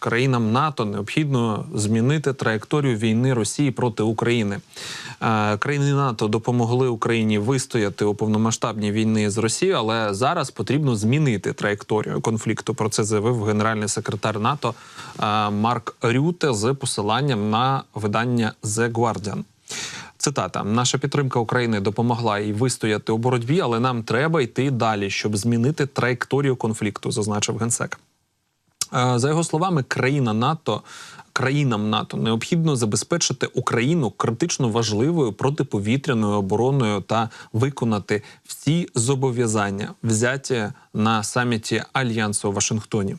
країнам НАТО необхідно змінити траєкторію війни Росії проти України. Е, Країни НАТО допомогли Україні вистояти у повномасштабній війни з Росією, але зараз потрібно змінити траєкторію конфлікту. Про це заявив генеральний секретар НАТО е, Марк Рюте з посиланням на видання The Guardian. Цитата: наша підтримка України допомогла їй вистояти у боротьбі, але нам треба йти далі, щоб змінити траєкторію конфлікту, зазначив генсек. Е, За його словами, країна НАТО. Країнам НАТО необхідно забезпечити Україну критично важливою протиповітряною обороною та виконати всі зобов'язання, взяті на саміті Альянсу у Вашингтоні.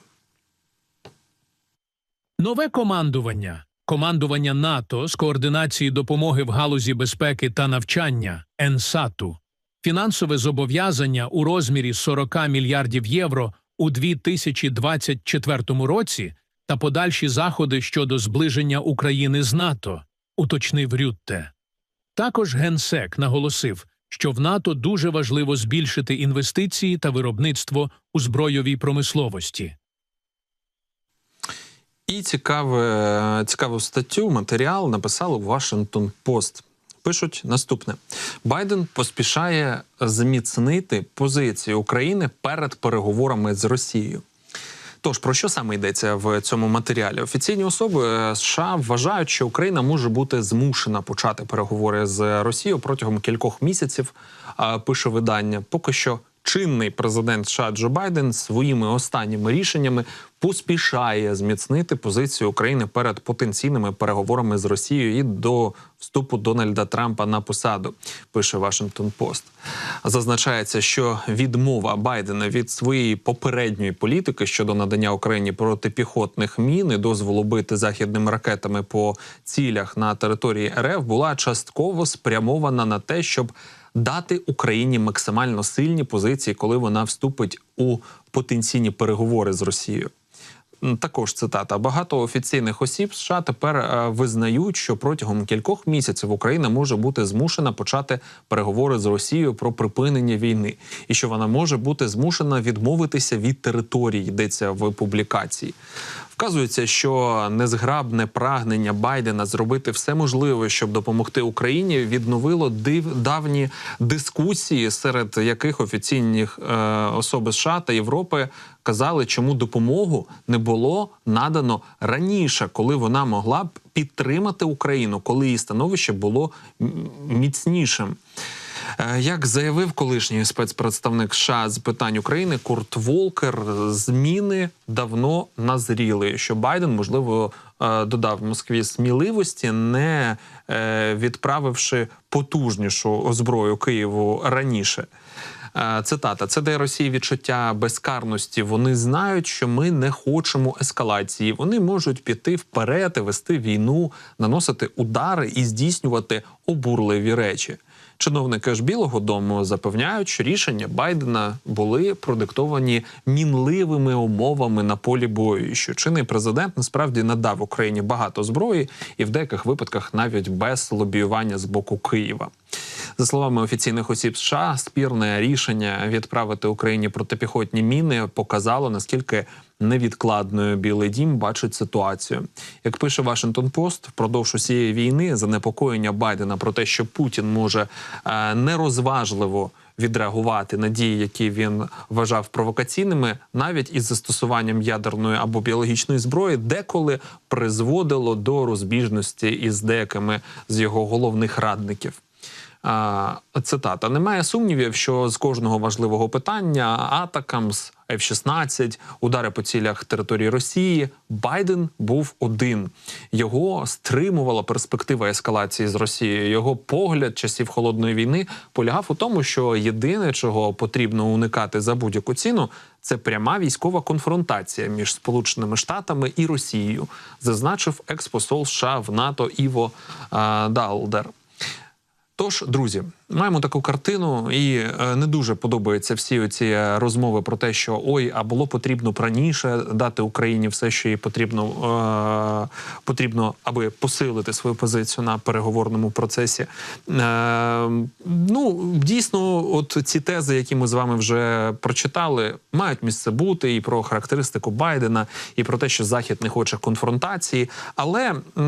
Нове командування. Командування НАТО з координації допомоги в галузі безпеки та навчання ЕНСАТу. Фінансове зобов'язання у розмірі 40 мільярдів євро у 2024 році та подальші заходи щодо зближення України з НАТО, уточнив Рютте. Також генсек наголосив, що в НАТО дуже важливо збільшити інвестиції та виробництво у збройовій промисловості. І цікаве, цікаву статтю, матеріал написали Washington Post. Пишуть наступне: Байден поспішає зміцнити позицію України перед переговорами з Росією. Тож про що саме йдеться в цьому матеріалі? Офіційні особи е, США вважають, що Україна може бути змушена почати переговори з Росією протягом кількох місяців. Пише видання. Поки що чинний президент США Джо Байден своїми останніми рішеннями поспішає зміцнити позицію України перед потенційними переговорами з Росією і до вступу Дональда Трампа на посаду. Пише Washington Post. Зазначається, що відмова Байдена від своєї попередньої політики щодо надання Україні протипіхотних мін і дозволу бити західними ракетами по цілях на території РФ була частково спрямована на те, щоб дати Україні максимально сильні позиції, коли вона вступить у потенційні переговори з Росією. Також цитата: багато офіційних осіб США тепер е, визнають, що протягом кількох місяців Україна може бути змушена почати переговори з Росією про припинення війни, і що вона може бути змушена відмовитися від територій. Йдеться в публікації. Вказується, що незграбне прагнення Байдена зробити все можливе, щоб допомогти Україні, відновило див давні дискусії, серед яких офіційних е, особи США та Європи казали, чому допомогу не було надано раніше, коли вона могла б підтримати Україну, коли її становище було міцнішим. Е, Як заявив колишній спецпредставник США з питань України Курт Волкер, зміни давно назріли. Що Байден, можливо, е, додав Москві сміливості, не відправивши потужнішу зброю Києву раніше. Е, Цитата: це дає Росії відчуття безкарності. Вони знають, що ми не хочемо ескалації. Вони можуть піти вперед, вести війну, наносити удари і здійснювати обурливі речі. Чиновники ж Білого Дому запевняють, що рішення Байдена були продиктовані мінливими умовами на полі бою, що чинний президент насправді надав Україні багато зброї, і в деяких випадках навіть без лобіювання з боку Києва. За словами офіційних осіб США, спірне рішення відправити Україні протипіхотні міни показало наскільки невідкладною Білий Дім бачить ситуацію. Як пише Вашингтон Пост, впродовж усієї війни занепокоєння Байдена про те, що Путін може е, нерозважливо відреагувати на дії, які він вважав провокаційними, навіть із застосуванням ядерної або біологічної зброї, деколи призводило до розбіжності із деякими з його головних радників. Цитата: немає сумнівів, що з кожного важливого питання атакамс, F-16, удари по цілях території Росії. Байден був один. Його стримувала перспектива ескалації з Росією. Його погляд часів холодної війни полягав у тому, що єдине, чого потрібно уникати за будь-яку ціну, це пряма військова конфронтація між Сполученими Штатами і Росією, зазначив експосол США в НАТО Іво Далдер. Тож, друзі, Маємо таку картину, і е, не дуже подобаються всі ці розмови про те, що ой, а було потрібно раніше дати Україні все, що їй потрібно, е, потрібно, аби посилити свою позицію на переговорному процесі. Е, ну дійсно, от ці тези, які ми з вами вже прочитали, мають місце бути і про характеристику Байдена, і про те, що Захід не хоче конфронтації. Але е,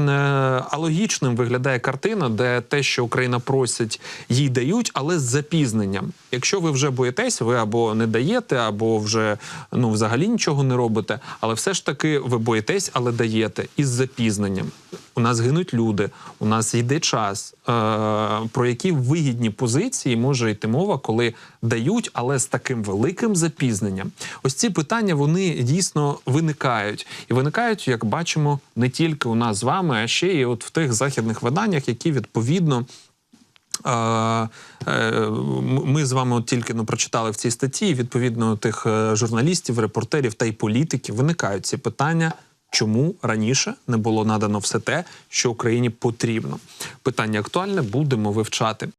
алогічним виглядає картина, де те, що Україна просить, їй дають, але з запізненням. Якщо ви вже боїтесь, ви або не даєте, або вже ну взагалі нічого не робите. Але все ж таки ви боїтесь, але даєте із запізненням. У нас гинуть люди, у нас йде час. Е, про які вигідні позиції може йти мова, коли дають, але з таким великим запізненням. Ось ці питання вони дійсно виникають, і виникають, як бачимо, не тільки у нас з вами, а ще й от в тих західних виданнях, які відповідно. Е, Ми з вами от тільки ну, прочитали в цій статті. Відповідно, тих е, журналістів, репортерів та й політиків виникають ці питання. Чому раніше не було надано все те, що Україні потрібно? Питання актуальне, будемо вивчати.